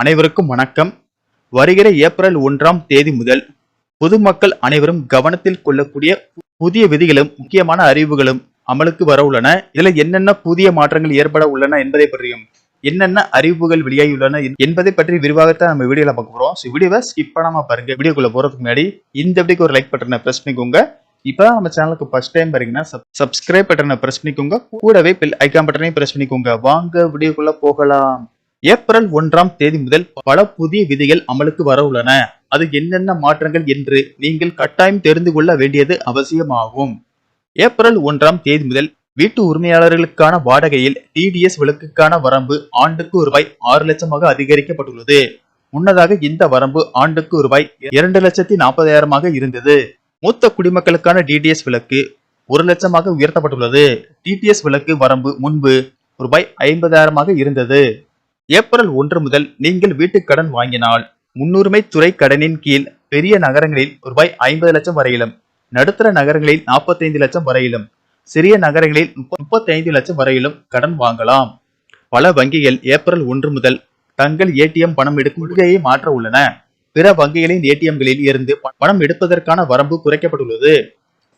அனைவருக்கும் வணக்கம். வருகிற ஏப்ரல் ஒன்றாம் தேதி முதல் பொதுமக்கள் அனைவரும் கவனத்தில் கொள்ளக்கூடிய புதிய விதிகளும் முக்கியமான அறிவுகளும் அமலுக்கு வர உள்ளன. இதுல என்னென்ன புதிய மாற்றங்கள் ஏற்பட உள்ளன என்பதை பற்றியும் என்னென்ன அறிவுகள் வெளியாகியுள்ளன என்பதை பற்றி விரிவாகத்தான் நம்ம வீடியோல பார்க்க போறோம். ஸோ வீடியோவை ஸ்கிப் பண்ணாம பாருங்க. வீடியோக்குள்ள போறதுக்கு முன்னாடி இந்த வீடியோக்கு ஒரு லைக் பட்டனை பிரஸ் பண்ணிக்கோங்க. இப்போ நம்ம சேனலுக்கு ஃபர்ஸ்ட் டைம் பாருங்கன்னா சப்ஸ்கிரைப் பட்டனை பிரஸ் பண்ணிக்கோங்க. கூடவே பெல் ஐக்கான் பட்டனையும் பிரஸ் பண்ணிக்கோங்க. வாங்க வீடியோக்குள்ள போகலாம். ஏப்ரல் ஒன்றாம் தேதி முதல் பல புதிய விதிகள் அமலுக்கு வர உள்ளன. அது என்னென்ன மாற்றங்கள் என்று நீங்கள் கட்டாயம் தெரிந்து கொள்ள வேண்டியது அவசியமாகும். ஏப்ரல் ஒன்றாம் தேதி முதல் வீட்டு உரிமையாளர்களுக்கான வாடகையில் டிடிஎஸ் விலக்குக்கான வரம்பு ஆண்டுக்கு ரூபாய் ஆறு லட்சமாக அதிகரிக்கப்பட்டுள்ளது. முன்னதாக இந்த வரம்பு ஆண்டுக்கு ரூபாய் இரண்டு லட்சத்தி நாற்பதாயிரமாக இருந்தது. மூத்த குடிமக்களுக்கான டிடிஎஸ் விலக்கு ஒரு லட்சமாக உயர்த்தப்பட்டுள்ளது. டிடிஎஸ் விலக்கு வரம்பு முன்பு ரூபாய் ஐம்பதாயிரமாக இருந்தது. ஏப்ரல் ஒன்று முதல் நீங்கள் வீட்டுக் கடன் வாங்கினால் முன்னுரிமை துறை கடனின் கீழ் பெரிய நகரங்களில் ரூபாய் ஐம்பது லட்சம் வரையிலும் நடுத்தர நகரங்களில் நாற்பத்தைந்து லட்சம் வரையிலும் சிறிய நகரங்களில் முப்பத்தைந்து லட்சம் வரையிலும் கடன் வாங்கலாம். பல வங்கிகள் ஏப்ரல் ஒன்று முதல் தங்கள் ஏடிஎம் பணம் எடுக்கும் கொள்கையை மாற்ற உள்ளன. பிற வங்கிகளின் ஏடிஎம்களில் இருந்து பணம் எடுப்பதற்கான வரம்பு குறைக்கப்பட்டுள்ளது.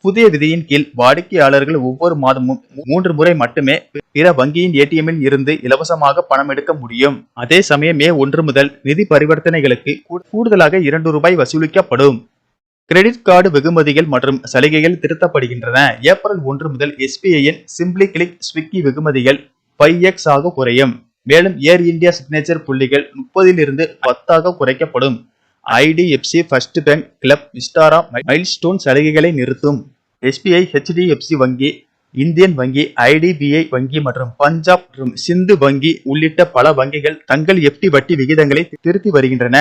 புதிய விதியின் கீழ் வாடிக்கையாளர்கள் ஒவ்வொரு மாதமும் மூன்று முறை மட்டுமே பிற வங்கியின் ஏடிஎம்மில் இருந்து இலவசமாக பணம் எடுக்க முடியும். அதே சமயம் மே ஒன்று முதல் நிதி பரிவர்த்தனைகளுக்கு கூடுதலாக இரண்டு ரூபாய் வசூலிக்கப்படும். கிரெடிட் கார்டு வெகுமதிகள் மற்றும் சலுகைகள் திருத்தப்படுகின்றன. ஏப்ரல் ஒன்று முதல் எஸ்பிஐயின் சிம்பிளி கிளிக் ஸ்விக்கி வெகுமதிகள் ஃபைவ் எக்ஸ் ஆக குறையும். மேலும் ஏர் இந்தியா சிக்னேச்சர் புள்ளிகள் முப்பதிலிருந்து பத்தாக குறைக்கப்படும். IDFC first bank club Vistara milestone சலுகைகளை நிறுத்தும். எஸ்பிஐ ஹெச்டிஎஃப்சி வங்கி இந்தியன் வங்கி ஐடிபிஐ வங்கி மற்றும் பஞ்சாப் மற்றும் சிந்து வங்கி உள்ளிட்ட பல வங்கிகள் தங்கள் எஃப்டி வட்டி விகிதங்களை திருத்தி வருகின்றன.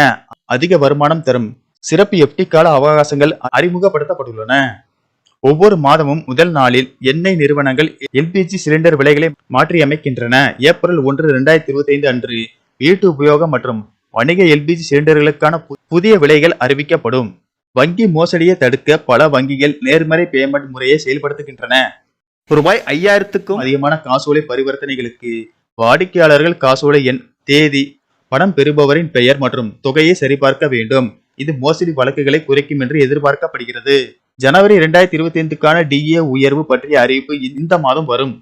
அதிக வருமானம் தரும் சிறப்பு எஃப்டி கால அவகாசங்கள் அறிமுகப்படுத்தப்பட்டுள்ளன. ஒவ்வொரு மாதமும் முதல் நாளில் எண்ணெய் நிறுவனங்கள் எல்பிஜி சிலிண்டர் விலைகளை மாற்றியமைக்கின்றன. ஏப்ரல் ஒன்று இரண்டாயிரத்தி இருபத்தி ஐந்து அன்று வீட்டு உபயோகம் மற்றும் வணிக எல்பிஜி சிலிண்டர்களுக்கான புதிய விலைகள் அறிவிக்கப்படும். வங்கி மோசடியை தடுக்க பல வங்கிகள் நேர்மறை பேமெண்ட் முறையை செயல்படுத்துகின்றன. ரூபாய் ஐயாயிரத்துக்கும் அதிகமான காசோலை பரிவர்த்தனைகளுக்கு வாடிக்கையாளர்கள் காசோலை எண் தேதி பணம் பெறுபவரின் பெயர் மற்றும் தொகையை சரிபார்க்க வேண்டும். இது மோசடி வழக்குகளை குறைக்கும் என்று எதிர்பார்க்கப்படுகிறது. ஜனவரி இரண்டாயிரத்தி இருபத்தி ஐந்துக்கான டிஏ உயர்வு பற்றிய அறிவிப்பு இந்த மாதம் வரும்.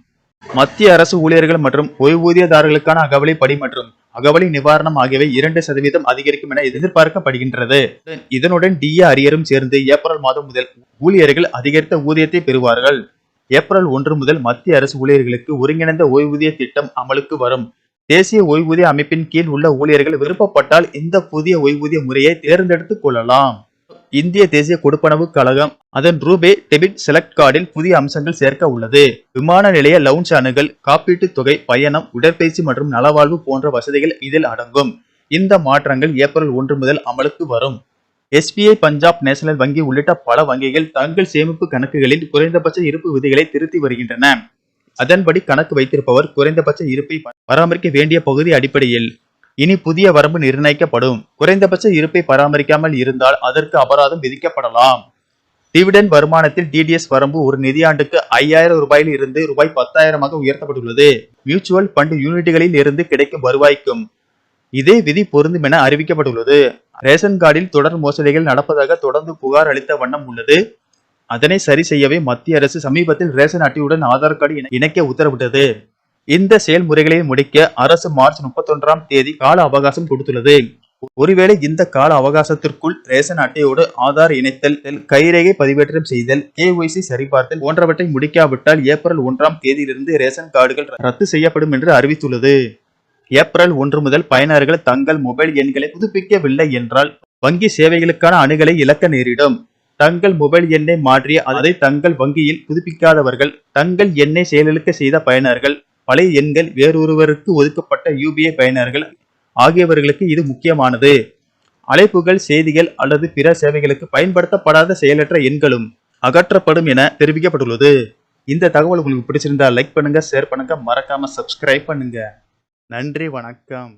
மத்திய அரசு ஊழியர்கள் மற்றும் ஓய்வூதியதாரர்களுக்கான அகவலைப்படி மற்றும் அகவலை நிவாரணம் ஆகியவை இரண்டு சதவீதம் அதிகரிக்கும் என எதிர்பார்க்கப்படுகின்றது. இதனுடன் டிஏ அரியரும் சேர்ந்து ஏப்ரல் மாதம் முதல் ஊழியர்கள் அதிகரித்த ஊதியத்தை பெறுவார்கள். ஏப்ரல் ஒன்று முதல் மத்திய அரசு ஊழியர்களுக்கு ஒருங்கிணைந்த ஓய்வூதிய திட்டம் அமலுக்கு வரும். தேசிய ஓய்வூதிய அமைப்பின் கீழ் உள்ள ஊழியர்கள் விருப்பப்பட்டால் இந்த புதிய ஓய்வூதிய முறையை தேர்ந்தெடுத்துக் கொள்ளலாம். இந்திய தேசிய கொடுப்பனவு கழகம் அதன் ரூபே டெபிட் செலக்ட் கார்டில் புதிய அம்சங்கள் சேர்க்க உள்ளது. விமான நிலைய லவுஞ்ச் அணுகல் காப்பீட்டு தொகை பயணம் உடற்பயிற்சி மற்றும் நலவாழ்வு போன்ற வசதிகள் இதில் அடங்கும். இந்த மாற்றங்கள் ஏப்ரல் ஒன்று முதல் அமலுக்கு வரும். எஸ்பிஐ பஞ்சாப் நேஷனல் வங்கி உள்ளிட்ட பல வங்கிகள் தங்கள் சேமிப்பு கணக்குகளில் குறைந்தபட்ச இருப்பு விதிகளை திருத்தி வருகின்றன. அதன்படி கணக்கு வைத்திருப்பவர் குறைந்தபட்ச இருப்பை பராமரிக்க வேண்டிய பகுதி அடிப்படையில். இனி புதிய வரம்பு நிர்ணயிக்கப்படும். குறைந்தபட்ச இருப்பை பராமரிக்காமல் இருந்தால் அதற்கு அபராதம் விதிக்கப்படலாம். டிவிடன் வருமானத்தில் டிடிஎஸ் வரம்பு ஒரு நிதியாண்டுக்கு ஐயாயிரம் ரூபாயில் இருந்து ரூபாய் பத்தாயிரமாக உயர்த்தப்பட்டுள்ளது. மியூச்சுவல் ஃபண்ட் யூனிட்டுகளில் இருந்து கிடைக்கும் வருவாய்க்கும் இதே விதி பொருந்தும் என அறிவிக்கப்பட்டுள்ளது. ரேஷன் கார்டில் தொடர் மோசடிகள் நடப்பதாக தொடர்ந்து புகார் அளித்த வண்ணம் உள்ளது. அதனை சரி செய்யவே மத்திய அரசு சமீபத்தில் ரேஷன் அட்டையுடன் ஆதார் கார்டு இணைக்க உத்தரவிட்டது. இந்த செயல்முறைகளை முடிக்க அரசு மார்ச் முப்பத்தொன்றாம் தேதி கால அவகாசம் கொடுத்துள்ளது. ஒருவேளை இந்த கால அவகாசத்திற்குள் ரேஷன் அட்டையோடு ஆதார் இணைத்தல் கைரேகை பதிவேற்றம் செய்தல் கேஒய்சி சரிபார்த்தல் போன்றவற்றை முடிக்காவிட்டால் ஏப்ரல் ஒன்றாம் தேதியிலிருந்து ரேஷன் கார்டுகள் ரத்து செய்யப்படும் என்று அறிவித்துள்ளது. ஏப்ரல் ஒன்று முதல் பயனர்கள் தங்கள் மொபைல் எண்களை புதுப்பிக்கவில்லை என்றால் வங்கி சேவைகளுக்கான அணுகலை இழக்க நேரிடும். தங்கள் மொபைல் எண்ணை மாற்றி அதை தங்கள் வங்கியில் புதுப்பிக்காதவர்கள் தங்கள் எண்ணை செயலிழக்க செய்த பயனர்கள் பழைய எண்கள் வேறொருவருக்கு ஒதுக்கப்பட்ட யூபிஐ பயனர்கள் ஆகியவர்களுக்கு இது முக்கியமானது. அழைப்புகள் செய்திகள் அல்லது பிற சேவைகளுக்கு பயன்படுத்தப்படாத செயலற்ற எண்களும் அகற்றப்படும் என தெரிவிக்கப்பட்டுள்ளது. இந்த தகவல் உங்களுக்கு பிடிச்சிருந்தா லைக் பண்ணுங்க ஷேர் பண்ணுங்க மறக்காம சப்ஸ்கிரைப் பண்ணுங்க. நன்றி வணக்கம்.